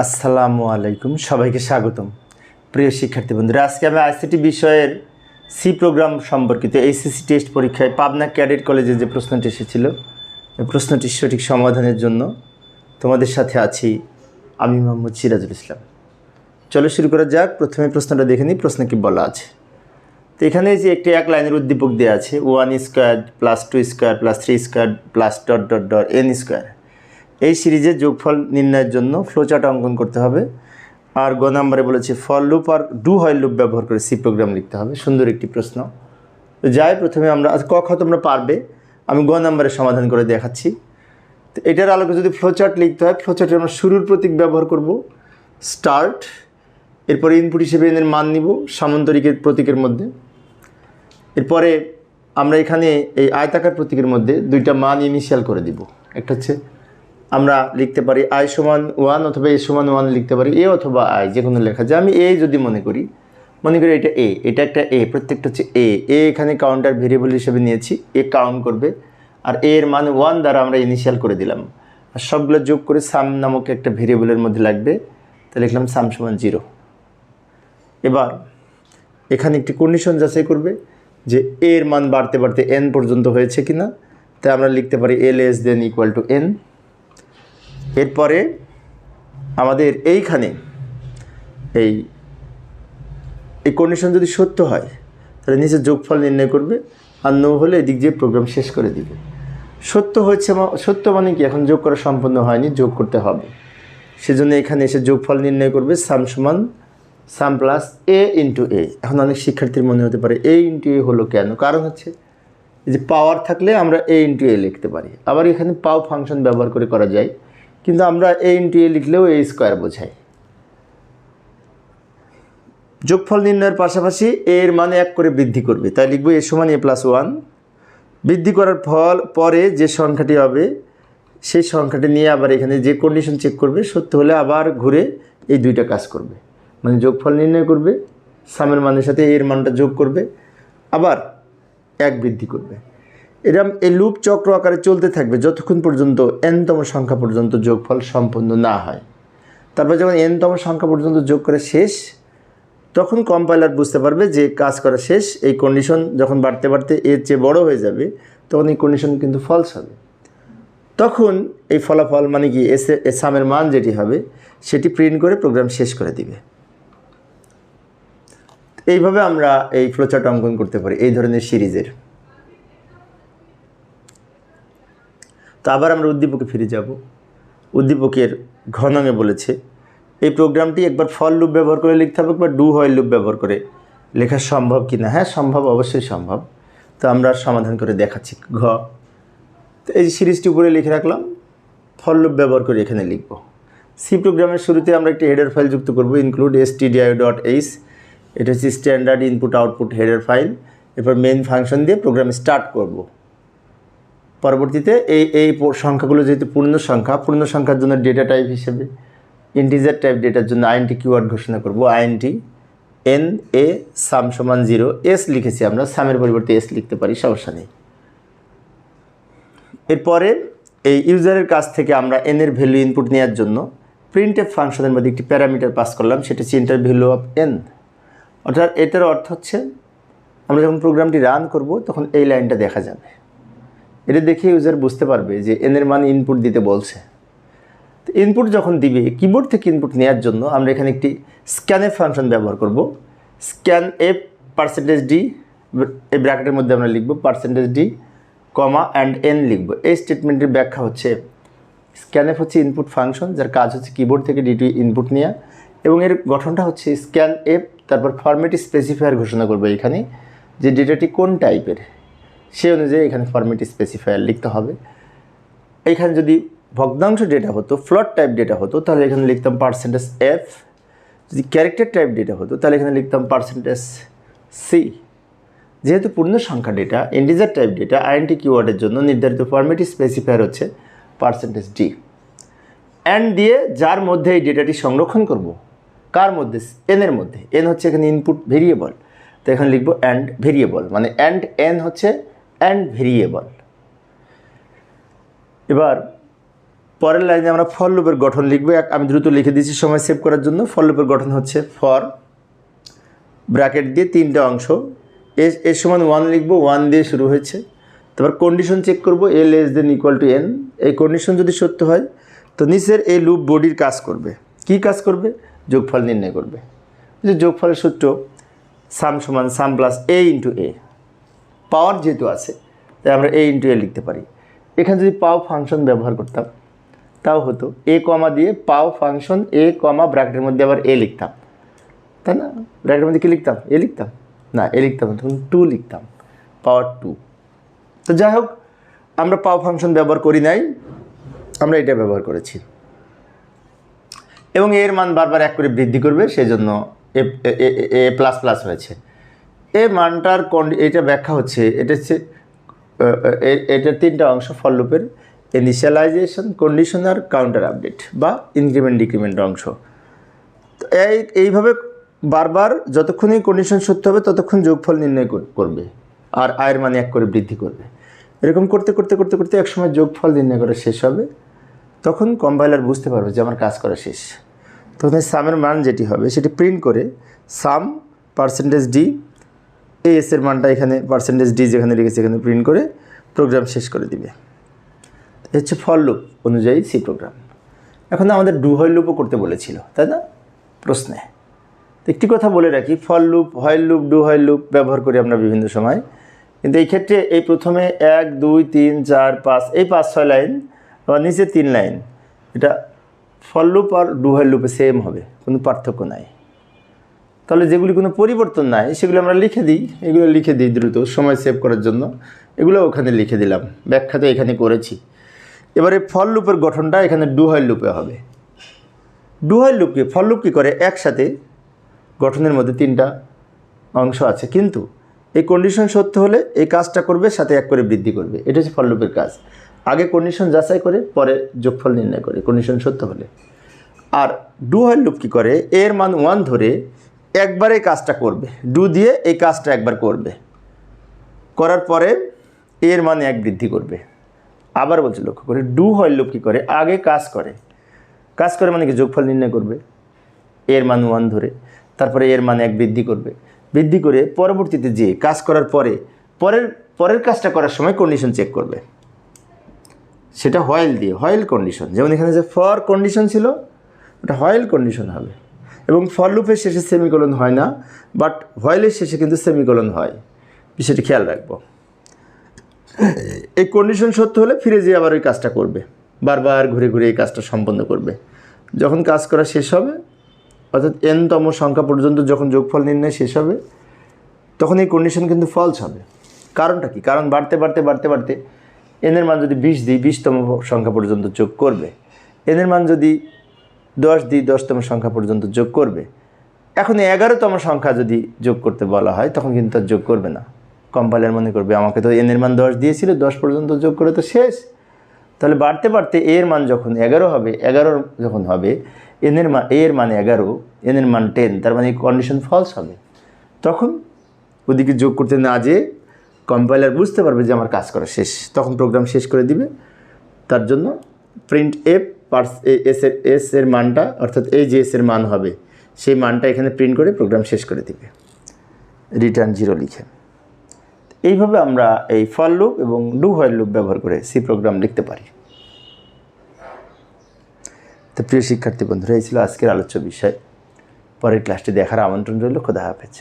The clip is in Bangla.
আসসালামু আলাইকুম, সবাইকে স্বাগতম। প্রিয় শিক্ষার্থী বন্ধুরা, আজকে আমি আইসিটি বিষয়ের সি প্রোগ্রাম সম্পর্কিত এইচএসসি টেস্ট পরীক্ষায় পাবনা ক্যাডেট কলেজে যে প্রশ্নটি এসেছিল, এই প্রশ্নটির সঠিক সমাধানের জন্য তোমাদের সাথে আছি আমি মোহাম্মদ সিরাজুল ইসলাম। চলো শুরু করা যাক, প্রথমে প্রশ্নটা দেখে নিই, প্রশ্ন কি বলা আছে। তো এখানে যে একটি এক লাইনের উদ্দীপক দেওয়া আছে one square plus two square plus three square plus dot dot dot N square এই সিরিজের যোগফল নির্ণয়ের জন্য ফ্লোচার্ট অঙ্কন করতে হবে। আর গ নাম্বারে বলেছে ফল লুপ আর ডু হয় লুপ ব্যবহার করে সি প্রোগ্রাম লিখতে হবে। সুন্দর একটি প্রশ্ন। তো যাই, প্রথমে আমরা আজ ক খ তোমরা পারবে। আমি গ নাম্বারে সমাধান করে দেখাচ্ছি। তো এটার আলোকে যদি ফ্লোচার্ট লিখতে হয় ফ্লোচার্টে আমরা শুরুর প্রতীক ব্যবহার করব। স্টার্ট এরপরে ইনপুট হিসেবে এদের মান নিব সামন্তরিকের প্রতীকের মধ্যে। এরপরে আমরা এখানে এই আয়তাকার প্রতীকের মধ্যে দুইটা মান ইনিশিয়াল করে দিব। একটা হচ্ছে আমরা লিখতে পারি আই সমান ওয়ান অথবা এ সমান ওয়ান লিখতে পারি এ অথবা আই যে কোনো লেখা যায়। আমি এ যদি মনে করি মনে করি এটা এ এটা একটা এ প্রত্যেকটা হচ্ছে এ এ এখানে কাউন্টার ভেরিয়েবল হিসেবে নিয়েছি এ কাউন্ট করবে, আর এ এর মান ওয়ান দ্বারা আমরা ইনিশিয়াল করে দিলাম। আর সবগুলো যোগ করে সাম নামক একটা ভেরিয়েবলের মধ্যে লাগবে, তো লিখলাম সাম সমান জিরো এবার, এখানে একটি কন্ডিশন যাচাই করবে যে এর মান বাড়তে বাড়তে এন পর্যন্ত হয়েছে কিনা। তাই আমরা লিখতে পারি L S then equal to N এরপরে আমাদের এইখানে এই এই কন্ডিশন যদি সত্য হয়, তাহলে নিচে যোগফল নির্ণয় করবে আর নো হলে এদিক দিয়ে প্রোগ্রাম শেষ করে দিবে। সত্য হয়েছে মা- সত্য মানে কি? এখন যোগ করা সম্পন্ন হয়নি, যোগ করতে হবে। সেজন্য এখানে এসে যোগফল নির্ণয় করবে সাম সমান সাম প্লাস এ ইন্টু এ এখন অনেক শিক্ষার্থীর মনে হতে পারে এ ইন্টু এ হলো কেন? কারণ হচ্ছে যে পাওয়ার থাকলে আমরা এ ইন্টু এ লিখতে পারি। আবার এখানে পাও ফাংশন ব্যবহার করে করা যায়। কিন্তু আমরা এ ইন্টু এ লিখলেও এ স্কোয়ার বোঝায় যোগফল নির্ণয়ের পাশাপাশি এ এর মানে এক করে বৃদ্ধি করবে। তাই লিখব এ সমান এ প্লাস ওয়ান বৃদ্ধি করার ফল, পরে যে সংখ্যাটি হবে, সেই সংখ্যাটি নিয়ে আবার এখানে যে কন্ডিশন চেক করবে, সত্য হলে আবার ঘুরে এই দুইটা কাজ করবে। মানে যোগফল নির্ণয় করবে সামের মানের সাথে এর মানটা যোগ করবে, আবার এক বৃদ্ধি করবে। এরম এই লুপ চক্র আকারে চলতে থাকবে যতক্ষণ পর্যন্ত এনতম সংখ্যা পর্যন্ত যোগফল সম্পন্ন না হয়। তারপর যখন এনতম সংখ্যা পর্যন্ত যোগ করে শেষ, তখন কম্পাইলার বুঝতে পারবে যে কাজ করা শেষ, এই কন্ডিশন যখন বাড়তে বাড়তে এর চেয়ে বড় হয়ে যাবে, তখন এই কন্ডিশন কিন্তু ফলস হবে। তখন এই ফলাফল মানে কি? এসে সামের মান যেটি হবে, সেটি প্রিন্ট করে প্রোগ্রাম শেষ করে দিবে। এইভাবে আমরা এই ফ্লোচার্ট অঙ্কন করতে পারি, এই ধরনের সিরিজের। তো আবার আমরা উদ্দীপকে ফিরে যাব। উদ্দীপকের ঘনঙে বলেছে, এই প্রোগ্রামটি একবার ফল লুপ ব্যবহার করে লিখতে হবে একবার ডু হয় লুপ ব্যবহার করে লেখা সম্ভব কি না হ্যাঁ সম্ভব, অবশ্যই সম্ভব। তো আমরা সমাধান করে দেখাচ্ছি ঘ। তো এই সিরিজটি উপরে লিখে রাখলাম ফল লুপ ব্যবহার করে এখানে লিখব। সি প্রোগ্রামের শুরুতে আমরা একটি হেডার ফাইল যুক্ত করব ইনক্লুড এস ডট এইচ এটা হচ্ছে standard input output header file এরপর মেন ফাংশন দিয়ে প্রোগ্রাম স্টার্ট করব। পরবর্তীতে এই এই সংখ্যাগুলো যেহেতু পূর্ণ সংখ্যা, পূর্ণ সংখ্যার জন্য ডেটা টাইপ হিসেবে ইন্টিজার টাইপ ডেটার জন্য আইএনটি কিওয়ার্ড ঘোষণা করব। আইএনটি এন এ সাম সমান জিরো এস লিখেছি আমরা সামের পরিবর্তে এস লিখতে পারি, সমস্যা নেই। এরপরে এই ইউজারের কাছ থেকে আমরা এন এর ভ্যালু ইনপুট নেওয়ার জন্য প্রিন্ট এফ ফাংশনের মধ্যে একটি প্যারামিটার পাস করলাম, সেটা হচ্ছে ইন্টার ভ্যালু অফ এন অর্থাৎ এটার অর্থ হচ্ছে, আমরা যখন প্রোগ্রামটি রান করব, তখন এই লাইনটা দেখা যাবে। এটা দেখে ইউজার বুঝতে পারবে যে এনের মান ইনপুট দিতে বলছে। তো ইনপুট যখন দিবে কিবোর্ড থেকে ইনপুট নেওয়ার জন্য আমরা এখানে একটি স্ক্যান এফ ফাংশন ব্যবহার করব। স্ক্যান এফ পার্সেন্টেজ ডি এই ব্র্যাকেটের মধ্যে আমরা লিখব percentage D comma and N লিখব। এই স্টেটমেন্টের ব্যাখ্যা হচ্ছে স্ক্যান এফ হচ্ছে ইনপুট ফাংশন যার কাজ হচ্ছে কিবোর্ড থেকে ডিটি ইনপুট নেওয়া এবং এর গঠনটা হচ্ছে স্ক্যান এফ তারপর ফরম্যাট স্পেসিফায়ার ঘোষণা করবে এখানে, যে ডেটাটি কোন টাইপের সে অনুযায়ী এখানে ফরম্যাট স্পেসিফায়ার লিখতে হবে। এখানে যদি ভগ্নাংশ ডেটা হতো ফ্লট টাইপ ডেটা হতো, তাহলে এখানে লিখতাম পার্সেন্টেজ এফ যদি ক্যারেক্টার টাইপ ডেটা হতো, তাহলে এখানে লিখতাম পার্সেন্টেজ সি যেহেতু পূর্ণ সংখ্যা data integer type data INT কিওয়ার্ডের জন্য নির্ধারিত ফরম্যাট স্পেসিফায়ার হচ্ছে পার্সেন্টেজ ডি অ্যান্ড দিয়ে যার মধ্যে এই ডেটাটি সংরক্ষণ করব, কার মধ্যে? এনের মধ্যে। এন হচ্ছে এখানে ইনপুট ভেরিয়েবল তো এখানে লিখব অ্যান্ড ভেরিয়েবল মানে অ্যান্ড এন হচ্ছে অ্যান্ড ভেরিয়েবল এবার পরের লাইনে আমরা ফর লুপের গঠন লিখব। আমি দ্রুত লিখে দিয়েছি সময় সেভ করার জন্য। ফর লুপের গঠন হচ্ছে ফর ব্র্যাকেট দিয়ে তিনটা অংশ। এ এর সমান ওয়ান লিখব ওয়ান দিয়ে শুরু হয়েছে। তারপর কন্ডিশন চেক করব a less than equal to n এই কন্ডিশন যদি সত্য হয়, তো নিচের এই লুপ বডির কাজ করবে। কি কাজ করবে? যোগফল নির্ণয় করবে। যে যোগফলের সূত্র সাম সমান সাম প্লাস এ ইন্টু এ পাওয়ার যেহেতু আছে, তাই আমরা এ ইন্টু এ লিখতে পারি। এখানে যদি পাও ফাংশন ব্যবহার করতাম, তাও হতো। এ কমা দিয়ে পাও ফাংশন এ কমা ব্র্যাকেটের মধ্যে আবার এ লিখতাম। তাই না? ব্র্যাকেটের মধ্যে কী লিখতাম? এ লিখতাম। না এ লিখতাম না, তখন টু লিখতাম, পাওয়ার টু তো যাই হোক, আমরা পাও ফাংশন ব্যবহার করি নাই, আমরা এটা ব্যবহার করেছি। এবং এর মান বারবার এক করে বৃদ্ধি করবে সেই জন্য এ এ প্লাস প্লাস হয়েছে। এ মানটার কন্ডি এটা ব্যাখ্যা হচ্ছে, এটা হচ্ছে এটার তিনটা অংশ ফল লুপের ইনিশিয়ালাইজেশন কন্ডিশনার কাউন্টার আপডেট বা ইনক্রিমেন্ট ডিক্রিমেন্ট অংশ। এই এইভাবে বারবার যতক্ষণই কন্ডিশন সত্য হবে, ততক্ষণ যোগফল নির্ণয় কর- করবে। আর আয়ের মানে এক করে বৃদ্ধি করবে। এরকম করতে করতে করতে করতে একসময় যোগফল নির্ণয় করা শেষ হবে। তখন কম্পাইলার বুঝতে পারবে যে আমার কাজ করা শেষ। তখন এই সামের মান যেটি হবে, সেটি প্রিন্ট করে সাম পার্সেন্টেজ ডি এই এসের মানটা এখানে পার্সেন্টেজ ডি যেখানে লিখেছে, এখানে প্রিন্ট করে প্রোগ্রাম শেষ করে দিবে। হচ্ছে ফল লুপ অনুযায়ী সি প্রোগ্রাম এখন আমাদের ডু হয় লুপও করতে বলেছিল, তাই না? প্রশ্নে। একটি কথা বলে রাখি for loop while loop do while loop ব্যবহার করি আমরা বিভিন্ন সময়। কিন্তু এই ক্ষেত্রে এই প্রথমে এক, দুই, তিন, চার, পাঁচ, এই পাঁচ, ছয় লাইন, আবার নিচে তিন লাইন। এটা ফল লুপ আর ডু হয়েল লুপে সেম হবে, কোনো পার্থক্য নাই। তাহলে যেগুলি কোনো পরিবর্তন নাই, সেগুলো আমরা লিখে দিই। এগুলো লিখে দিই দ্রুত, সময় সেভ করার জন্য। এগুলো ওখানে লিখে দিলাম। ব্যাখ্যা তো এখানে করেছি। এবারে ফল লুপের গঠনটা এখানে ডু হয় লুপে হবে। ডু হয় লুপ কি? ফল লুপ কী করে? একসাথে গঠনের মধ্যে তিনটা অংশ আছে। কিন্তু এই কন্ডিশন সত্য হলে এই কাজটা করবে, সাথে এক করে বৃদ্ধি করবে। এটা হচ্ছে ফল লুপের কাজ। আগে কন্ডিশন যাচাই করে, পরে যোগফল নির্ণয় করে। কন্ডিশন সত্য হলে। আর ডু লুপ কী করে? এর মান ওয়ান ধরে একবারে এই কাজটা করবে। ডু দিয়ে এই কাজটা একবার করবে। করার পরে এর মান এক বৃদ্ধি করবে। আবার বলছে লক্ষ্য করে, ডু হয় লুপ কী করে? আগে কাজ করে। কাজ করে মানে কি? যোগফল নির্ণয় করবে। এর মান ওয়ান ধরে, তারপরে এর মান এক বৃদ্ধি করবে। বৃদ্ধি করে পরবর্তীতে যে কাজ করার পরে, পরের পরের কাজটা করার সময় কন্ডিশন চেক করবে। সেটা হয়েল দিয়ে হয়েল কন্ডিশন যেমন এখানে যে ফর কন্ডিশন ছিল, ওটা হয়েল কন্ডিশন হবে। এবং ফর শেষে সেমিকোলন হয় না বাট হয়েলের শেষে কিন্তু সেমিকোলন হয়। বিষয়টি খেয়াল রাখব। এই কন্ডিশন সত্য হলে ফিরে যেয়ে আবার ওই কাজটা করবে। বারবার ঘুরে ঘুরে এই কাজটা সম্পন্ন করবে। যখন কাজ করা শেষ হবে, অর্থাৎ এনতম সংখ্যা পর্যন্ত যখন যোগফল নির্ণয় শেষ হবে, তখন এই কন্ডিশন কিন্তু ফলস হবে। কারণটা কি? কারণ বাড়তে বাড়তে বাড়তে বাড়তে এনের মান যদি বিশ দিই, বিশতম সংখ্যা পর্যন্ত যোগ করবে। এনের মান যদি দশ দিয়ে দশতম সংখ্যা পর্যন্ত যোগ করবে। এখন এগারোতম সংখ্যা যদি যোগ করতে বলা হয়, তখন কিন্তু আর যোগ করবে না। কম্পাইলার মনে করবে, আমাকে তো এনের মান দশ দিয়েছিল, দশ পর্যন্ত যোগ করে তো শেষ। তাহলে বাড়তে বাড়তে এর মান যখন এগারো হবে এগারো যখন হবে, এনের মান এর মান এগারো, এনের মান টেন তার মানে কন্ডিশন ফলস হবে। তখন ওদিকে যোগ করতে না যেয়ে কম্পাইলার বুঝতে পারবে যে আমার কাজ করা শেষ। তখন প্রোগ্রাম শেষ করে দিবে। তার জন্য প্রিন্ট এফ পার্স এস এর এস এর মানটা, অর্থাৎ এই যে এস এর মান হবে, সেই মানটা এখানে প্রিন্ট করে প্রোগ্রাম শেষ করে দিবে। রিটার্ন জিরো লিখে। এইভাবে আমরা এই ফল লুপ এবং ডু হোয়াইল লুপ ব্যবহার করে সি প্রোগ্রাম লিখতে পারি। তো প্রিয় শিক্ষার্থী বন্ধুরা, এই ছিল আজকের আলোচ্য বিষয়। পরের ক্লাসটি দেখার আমন্ত্রণ রইল। খোদা হাফেজ।